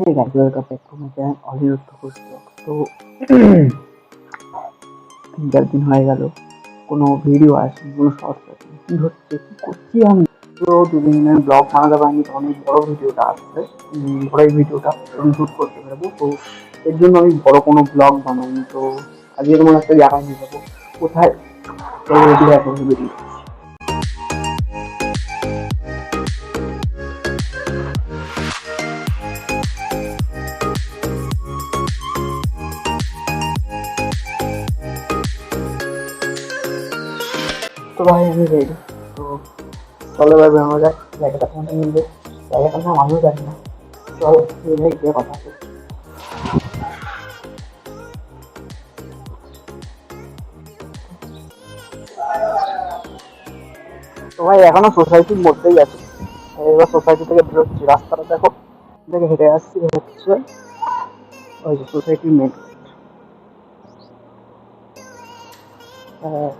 Hey guys, welcome back to my channel vlog। তো তিন চার দিন হয়ে গেল কোনো ভিডিও আসেনি কোনো শর্টস আসেনি কি হচ্ছে কি করছি আমি তো দুদিন আমি ব্লগ বানাতে পারিনি তো অনেক বড় ভিডিওটা আসছে বড় এই ভিডিওটা আমি শ্যুট করতে পারব তো এর জন্য আমি বড় কোনো ব্লগ বানাইনি তো আজকে তোমার একটা জায়গায় নিয়ে যাব কোথায় তো রেডি বেরিয়ে তো ভাই আমি রেডি তো চলো এবার বেরোনো যায় জায়গাটা কোনটা মিলবে? জায়গাটা না, আমিও জানি না। চল মিলে গিয়ে কথা হবে তো ভাই, এখনও সোসাইটির মধ্যেই আছে। এবার সোসাইটি থেকে বেরোচ্ছি রাস্তাটা দেখো, দেখে হেঁটে আসছি হচ্ছে ওই যে সোসাইটির মেন হ্যাঁ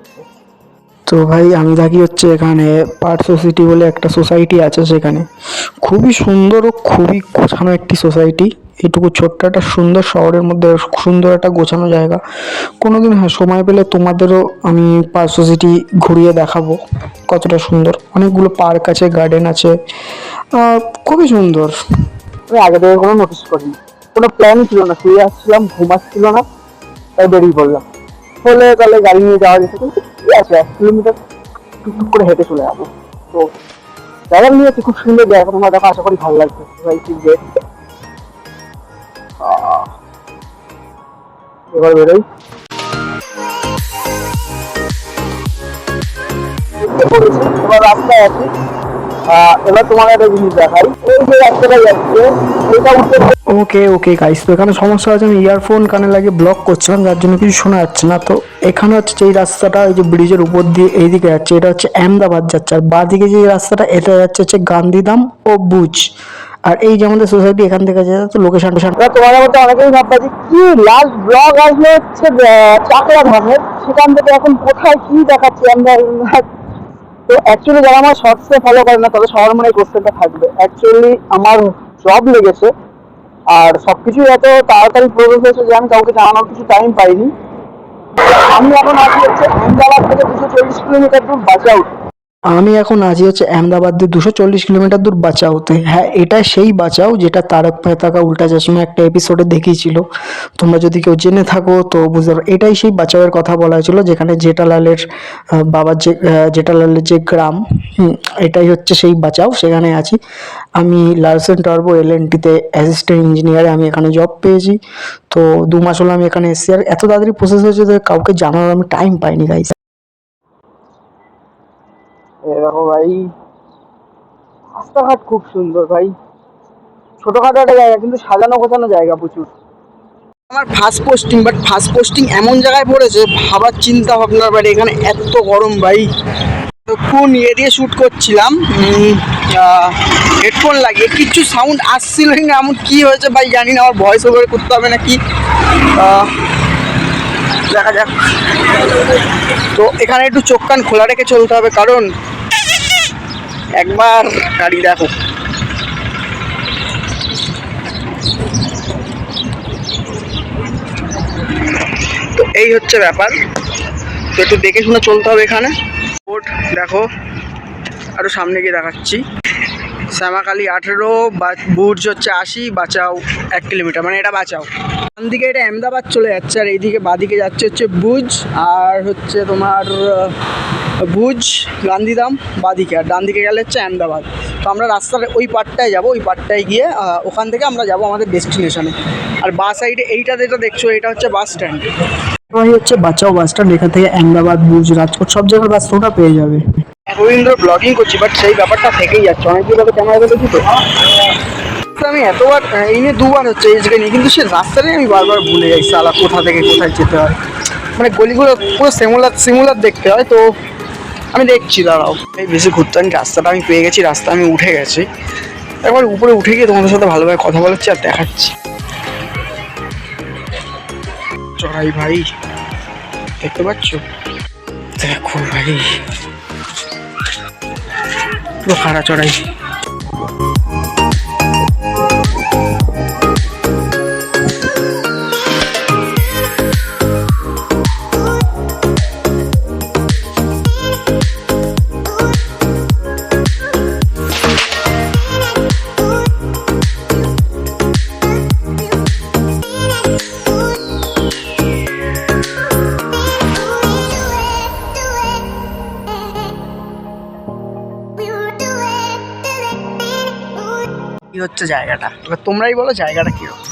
তো ভাই, আমি থাকি হচ্ছে এখানে পার্ট সোসাইটি বলে একটা সোসাইটি আছে সেখানে। খুবই সুন্দর ও খুবই গোছানো একটি সোসাইটি এটুকু ছোট্ট একটা সুন্দর শহরের মধ্যে, সুন্দর একটা গোছানো জায়গা। কোনোদিন হ্যাঁ সময় পেলে তোমাদেরও আমি পার্ট সোসাইটি ঘুরিয়ে দেখাবো, কতটা সুন্দর। অনেকগুলো পার্ক আছে, গার্ডেন আছে খুবই সুন্দর। আগে থেকে কোনো নোটিস করিনি। কোনো প্ল্যান ছিল না, শুয়ে আসছিলাম ঘুমাচ্ছিল না, তাই বেরিয়ে পড়লাম। হলে তাহলে গাড়ি নিয়ে যাওয়া যেত। কিন্তু কি আছে, এক কিলোমিটার টুকটুক করে হেঁটে চলে যাব। তো জায়গা নিয়েছি খুব সুন্দর জায়গা, তোমার দেখো, আশা করি ভালো লাগবে। ভাই ঠিক যে। এবার বেরোই। এবার রাস্তায় আছি। এবার তোমার একটা জিনিস দেখাই। এই যে রাস্তাটা যাচ্ছে এটা উঠতে ওকে ওকে গাইস তো এখানে সমস্যা হচ্ছে আমি ইয়ারফোন কানে লাগিয়ে ব্লক করছিলাম যার জন্য কিছু শোনা যাচ্ছে না। তো এখানে হচ্ছে যে রাস্তাটা এই যে ব্রিজের উপর দিয়ে এইদিকে যাচ্ছে এটা হচ্ছে আহমেদাবাদ যাচ্ছে। আর বাঁদিকে যে রাস্তাটা এটা যাচ্ছে হচ্ছে গান্ধীধাম ও বুজ আর এই যে আমাদের সোসাইটি এখান থেকে যাচ্ছে তো লোকেশন টোশন তোমাদের মধ্যে অনেকেই ভাববা যে কি লাস্ট ব্লগ আসলে হচ্ছে চাকরা ধামের সেখান থেকে এখন কোথায় কি দেখাচ্ছি আমরা? তো অ্যাকচুয়ালি যারা আমার শর্টসে ফলো করে না, তাদের সবার মনে কোশ্চেনটা থাকবে। অ্যাকচুয়ালি আমার জব লেগেছে, আর সব কিছুই এত তাড়াতাড়ি প্রসেস হয়েছে যে আমি কাউকে জানানোর কিছু টাইম পাইনি। আমি এখন আছি হচ্ছে আহমেদাবাদ থেকে দুশো চল্লিশ কিলোমিটার দূর বাঁচাউট আমি এখন আছি হচ্ছে আহমেদাবাদ দিয়ে দুশো চল্লিশ কিলোমিটার দূর বাঁচাওতে হ্যাঁ এটা সেই বাঁচাও যেটা তারক মেহতাকা উল্টা চশমা একটা এপিসোডে দেখিয়েছিল। তোমরা যদি কেউ জেনে থাকো তো বুঝতে পারো। এটাই সেই বাঁচাওয়ের কথা বলা হয়েছিল যেখানে জেঠালালের বাবার যে জেঠালালের যে গ্রাম এটাই হচ্ছে সেই বাঁচাও, সেখানে আছি। আমি লার্সেন টার্বো এল এন টিতে অ্যাসিস্ট্যান্ট ইঞ্জিনিয়ারে আমি এখানে জব পেয়েছি। তো দু মাস হলো আমি এখানে এসেছি। আর এত তাড়াতাড়ি প্রসেস হয়েছে যে কাউকে জানানোর আমি টাইম পাইনি গাইস দেখো ভাই। রাস্তাঘাট খুব সুন্দর ভাই। ছোটখাটো একটা জায়গা কিন্তু সাজানো গোছানো জায়গা প্রচুর। আমার first posting but first posting এমন জায়গায় পড়েছে ভাবার চিন্তা ভাবনার বাড়ি এখানে এত গরম ভাই। ফোন ইয়ে দিয়ে শ্যুট করছিলাম হেডফোন লাগিয়ে। কিচ্ছু সাউন্ড আসছিলই না এমন কি হয়েছে ভাই জানি না আমার ভয়েস ওভার করতে হবে নাকি। আহ, দেখা যাক। তো এখানে একটু চোখ কান খোলা রেখে চলতে হবে, কারণ একবার গাড়ি দেখো। তো এই হচ্ছে ব্যাপার। তো একটু দেখে শুনে চলতে হবে এখানে। দেখো। আরও সামনে গিয়ে দেখাচ্ছি। শ্যামাকালী আঠেরো বুর্জ হচ্ছে আশি, বাঁচাও এক কিলোমিটার মানে এটা বাঁচাও। ডান দিকে এটা আহমেদাবাদ চলে যাচ্ছে, আর এইদিকে বাদিকে যাচ্ছে হচ্ছে বুজ আর হচ্ছে তোমার বুজ গান্ধীধাম বাদিকে, আর ডান দিকে গেলে হচ্ছে আহমেদাবাদ। তো আমরা রাস্তার ওই পার্টটায় যাব, ওই পার্টটায় গিয়ে ওখান থেকে আমরা যাব আমাদের ডেস্টিনেশনে আর বাস সাইডে এইটা যেটা দেখছ, এটা হচ্ছে বাস স্ট্যান্ড হচ্ছে বাঁচাও বাস স্ট্যান্ড এখান থেকে আহমেদাবাদ বুজ রাজকোট, সব জায়গার বাস তোমরা পেয়ে যাবে। এতদিন ধরে ব্লগিং করছি বাট সেই ব্যাপারটা থেকেই যাচ্ছে। অনেকদিন ধরে ক্যামেরা দেখি তো? তো আমি এতবার এই নিয়ে দুবার হচ্ছে এই জায়গায় নিয়ে, কিন্তু সে রাস্তাটাই আমি বারবার ভুলে যাই সালা কোথা থেকে কোথায় যেতে হয়। মানে গলিগুলো পুরো সিমুলার সিমুলার দেখতে হয়, তো আমি দেখছি, দাঁড়াও। এই বেশি ঘুরতে আমি রাস্তাটা আমি পেয়ে গেছি, রাস্তা আমি উঠে গেছি। একবার উপরে উঠে গিয়ে তোমাদের সাথে ভালোভাবে কথা বলাচ্ছি আর দেখাচ্ছি। চড়াই ভাই, দেখতে পাচ্ছ? দেখো ভাই পুরো খাড়া চড়াই হচ্ছে জায়গাটা। এবার তোমরাই বলো জায়গাটা কীরকম।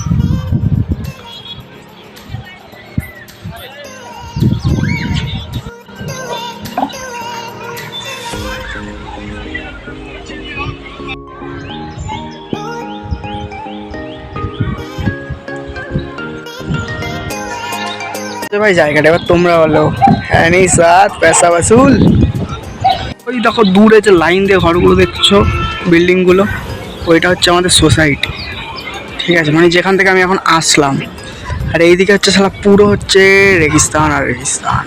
ভাই, জায়গাটা এবার তোমরা বলো। হ্যাঁ নেই সাত পয়সা বাসুল। ওই দেখো, দূরে যে লাইন দিয়ে ঘরগুলো দেখছ বিল্ডিংগুলো ওইটা হচ্ছে আমাদের সোসাইটি। ঠিক আছে? মানে যেখান থেকে আমি এখন আসলাম। আর এইদিকে হচ্ছে সালা পুরো হচ্ছে রেগিস্তান আর রেগিস্তান।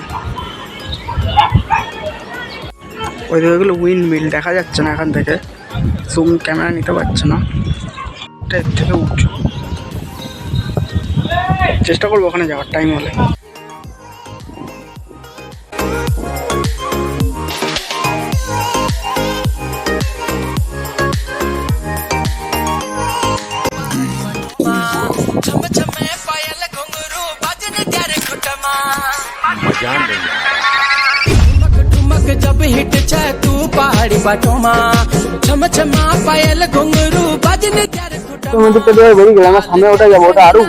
ওই ওগুলো উইন্ড মিল দেখা যাচ্ছে না এখান থেকে। জুম ক্যামেরা নিতে পারছে না। এর থেকে উঁচু। চেষ্টা করব ওখানে যাওয়ার টাইম হলে। বাটোমা ছম ছমা পায়েল ঘুঙরু বাজনে যার তো মধ্যে তো বেরিয়ে গেলাম সামনে ওটা যাব ওটা আরও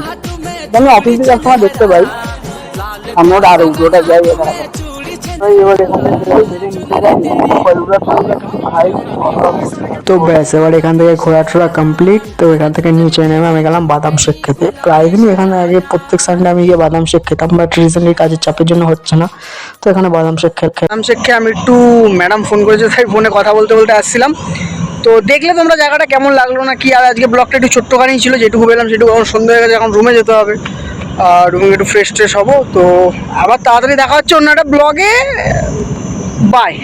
আমি অফিসে যাওয়ার সময় দেখতে পাই সামনে ওটা আরও ওটা যাই তো ব্যাস, এবার এখান থেকে ঘোরা টোরা কমপ্লিট তো এখান থেকে নিচে নেমে আমি গেলাম বাদাম শেক খেতে। প্রায় দিনই এখানে আগে প্রত্যেক সানডে আমি গিয়ে বাদাম শেক খেতাম বাট রিসেন্টলি কাজের চাপের জন্য হচ্ছে না। তো এখানে বাদাম শেক খেয়ে বাদাম শেক খেয়ে আমি একটু ম্যাডাম ফোন করেছে, তাই ফোনে কথা বলতে বলতে আসছিলাম। তো দেখলে তোমরা জায়গাটা কেমন লাগল না, কি আর আজকে ব্লগটা একটু ছোট্টখানি ছিল, যেটুকু পেলাম সেটুকু, এখন সন্ধ্যা হয়ে গেছে, এখন রুমে যেতে হবে। আর রুমে একটু ফ্রেশ ট্রেশ হব। তো আবার তাড়াতাড়ি দেখা হচ্ছে অন্য একটা ব্লগে বাই